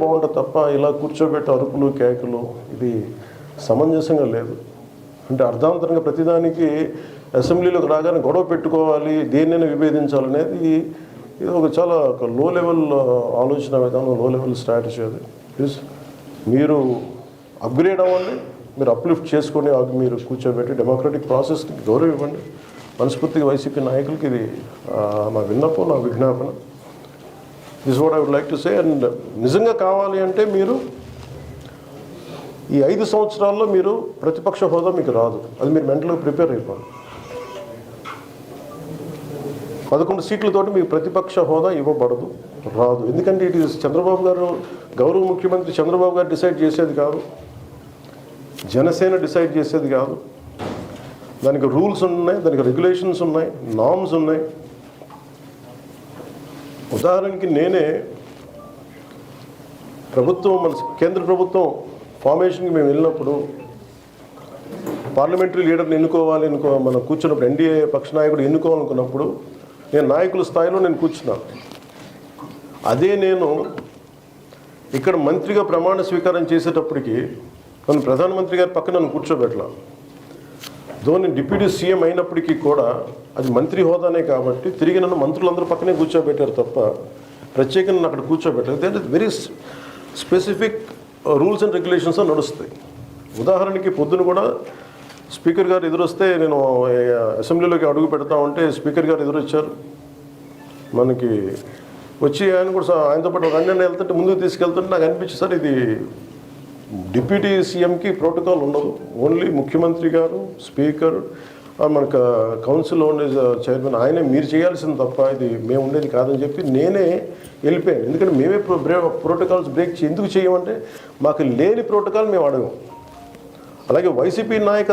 బాగుంటుంది తప్ప ఇలా కూర్చోబెట్టి అరుపులు కేకలు ఇది సమంజసంగా లేదు. అంటే అర్ధాంతరంగా ప్రతిదానికి అసెంబ్లీలోకి రాగానే గొడవ పెట్టుకోవాలి దేన్నైనా విభేదించాలనేది ఇది ఒక చాలా ఒక లో లెవెల్ ఆలోచన విధానం లో లెవెల్ స్ట్రాటజీ అది. ప్లీజ్ మీరు అప్గ్రేడ్ అవ్వండి మీరు అప్లిఫ్ట్ చేసుకొని మీరు కూర్చోబెట్టి డెమోక్రటిక్ ప్రాసెస్కి గౌరవం ఇవ్వండి. మనస్ఫూర్తిగా వైసీపీ నాయకులకి ఇది నా విన్నపం నా విజ్ఞాపన. This what I would like to say and నిజంగా కావాలి అంటే మీరు ఈ ఐదు సంవత్సరాల్లో మీరు ప్రతిపక్ష హోదా మీకు రాదు. అది మీరు మెంటల్గా ప్రిపేర్ అయిపోవాలి. పదకొండు సీట్లతోటి మీకు ప్రతిపక్ష హోదా ఇవ్వబడదు రాదు. ఎందుకంటే ఇట్ ఈస్ చంద్రబాబు గారు గౌరవ ముఖ్యమంత్రి చంద్రబాబు గారు డిసైడ్ చేసేది కాదు. జనసేన డిసైడ్ చేసేది కాదు. దానికి రూల్స్ ఉన్నాయి దానికి రెగ్యులేషన్స్ ఉన్నాయి నామ్స్ ఉన్నాయి. ఉదాహరణకి నేనే ప్రభుత్వం మన కేంద్ర ప్రభుత్వం ఫార్మేషన్కి మేము వెళ్ళినప్పుడు పార్లమెంటరీ లీడర్ని ఎన్నుకోవాలి ఎన్నుకో మనం కూర్చున్నప్పుడు ఎన్డీఏ పక్ష నాయకుడు ఎన్నుకోవాలనుకున్నప్పుడు నేను నాయకుల స్థాయిలో నేను కూర్చున్నాను అదే నేను ఇక్కడ మంత్రిగా ప్రమాణ స్వీకారం చేసేటప్పటికి నన్ను ప్రధానమంత్రి గారి పక్కన నన్ను కూర్చోబెట్టలా ధోని డిప్యూటీ సీఎం అయినప్పటికీ కూడా అది మంత్రి హోదానే కాబట్టి తిరిగి నన్ను మంత్రులందరూ పక్కనే కూర్చోబెట్టారు తప్ప ప్రత్యేకంగా అక్కడ కూర్చోబెట్టారు అంటే very specific rules and regulations నడుస్తాయి. ఉదాహరణకి పొద్దున కూడా స్పీకర్ గారు ఎదురొస్తే నేను అసెంబ్లీలోకి అడుగు పెడతా ఉంటే స్పీకర్ గారు ఎదురొచ్చారు. మనకి వచ్చి ఆయన కూడా ఆయనతో పాటు రెండు వెళ్తుంటే ముందుకు తీసుకెళ్తుంటే నాకు అనిపించింది సార్ ఇది డిప్యూటీ సీఎంకి ప్రోటోకాల్ ఉండదు. ఓన్లీ ముఖ్యమంత్రి గారు స్పీకర్ మనకు కౌన్సిల్ ఉండే చైర్మన్ ఆయనే మీరు చేయాల్సింది తప్ప ఇది మేము ఉండేది కాదని చెప్పి నేనే వెళ్ళిపోయాను. ఎందుకంటే మేమే ప్రో బ్రే ప్రోటోకాల్స్ బ్రేక్ ఎందుకు చేయమంటే మాకు లేని ప్రోటోకాల్ మేము అడగం. అలాగే వైసీపీ నాయక